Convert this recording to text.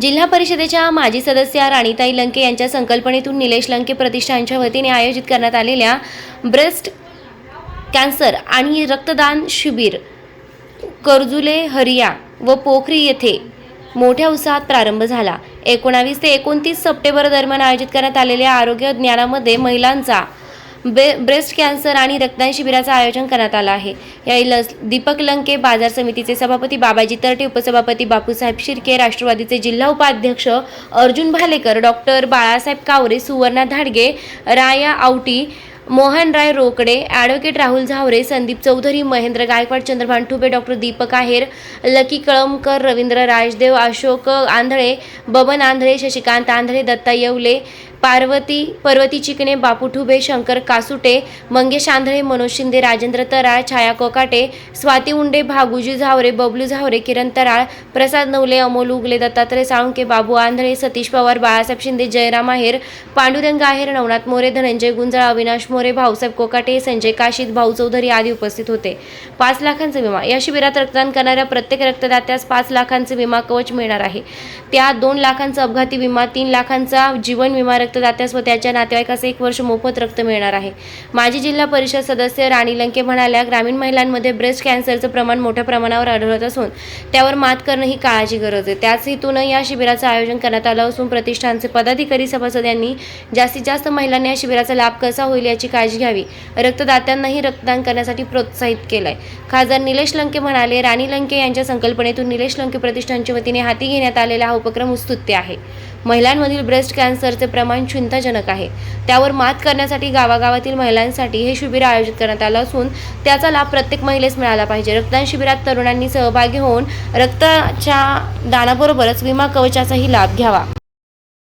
जिल्हा परिषदेच्या माजी सदस्य राणीताई लंके यांच्या संकल्पनेतून निलेश लंके प्रतिष्ठानच्या वतीने आयोजित करण्यात आलेल्या ब्रेस्ट कॅन्सर आणि रक्तदान शिबिर करजुले हरिया व पोखरी येथे मोठ्या उत्साहात प्रारंभ झाला. एकोणावीस ते एकोणतीस सप्टेंबर दरम्यान आयोजित करण्यात आलेल्या आरोग्य ज्ञानामध्ये महिलांचा बे ब्रेस्ट कॅन्सर आणि रक्तदान शिबिराचं आयोजन करण्यात आलं आहे. यावेळी लस दीपक लंके बाजार समितीचे सभापती बाबाजी तरटे उपसभापती बापूसाहेब शिर्के राष्ट्रवादीचे जिल्हा उपाध्यक्ष Arjun Bhalekar doctor Balasaheb Kaware Suvarna Dhadge Raya Awati Mohanray Rokade advocate Rahul Zaware Sandeep Chaudhari Mahendra Gaikwad Chandrabhan Thube doctor Deepak Aher Lucky Kalamkar Ravindra Rajdev Ashok Andhale Baban Andhale Shashikant Andhale Datta Yevle Parvati Parvati Chikane Bapu Thube Shankar Kasute Mangesh Andhale Manoj Shinde Rajendra Taral Chhaya Kokate Swati Unde Bhaguji Zaware Bablu Zaware किरण तराळ प्रसाद नवले अमोल उगले दत्तात्रय साळुंके बाबू आंधळे सतीश पवार बाळासाहेब शिंदे जयराम आहेर पांडुरंग आहेर नवनाथ मोरे धनंजय गुंजाळ अविनाश मोरे भाऊसाहेब कोकाटे संजय काशीद भाऊ चौधरी आदी उपस्थित होते. पाच लाखांचा विमा. या शिबिरात रक्तदान करणाऱ्या प्रत्येक रक्तदात्यास पाच लाखांचे विमा कवच मिळणार आहे. त्यात दोन लाखांचा अपघाती विमा तीन लाखांचा जीवन विमा रक्तदात्यास व त्याच्या नातेवाईकास एक वर्ष मोफत रक्त मिळणार आहे. माजी जिल्हा परिषद सदस्य राणी लंके म्हणाल्या ग्रामीण महिलांमध्ये ब्रेस्ट कॅन्सरचं प्रमाण मोठ्या प्रमाणावर आढळत असून त्यावर मात करणं ही काळाची गरज आहे. त्याच हेतून या शिबिराचं आयोजन करण्यात आलं असून प्रतिष्ठानचे पदाधिकारी सभासद यांनी जास्तीत जास्त महिलांनी या शिबिराचा लाभ कसा होईल याची काळजी घ्यावी. रक्तदात्यांनाही रक्तदान करण्यासाठी प्रोत्साहित केलंय. खासदार निलेश लंके म्हणाले राणी लंके यांच्या संकल्पनेतून निलेश लंके प्रतिष्ठानच्या वतीने हाती घेण्यात आलेला हा उपक्रम उत्स्तुत्य आहे. महिलांमधील ब्रेस्ट कॅन्सरचे प्रमाण चिंताजनक आहे. त्यावर मात करण्यासाठी गावागावातील महिलांसाठी हे शिबिर आयोजित करण्यात आलं असून त्याचा लाभ प्रत्येक महिलेस मिळाला पाहिजे. रक्तदान शिबिरात तरुणांनी सहभागी होऊन रक्ताच्या दानाबरोबरच विमा कवचाचाही लाभ घ्यावा.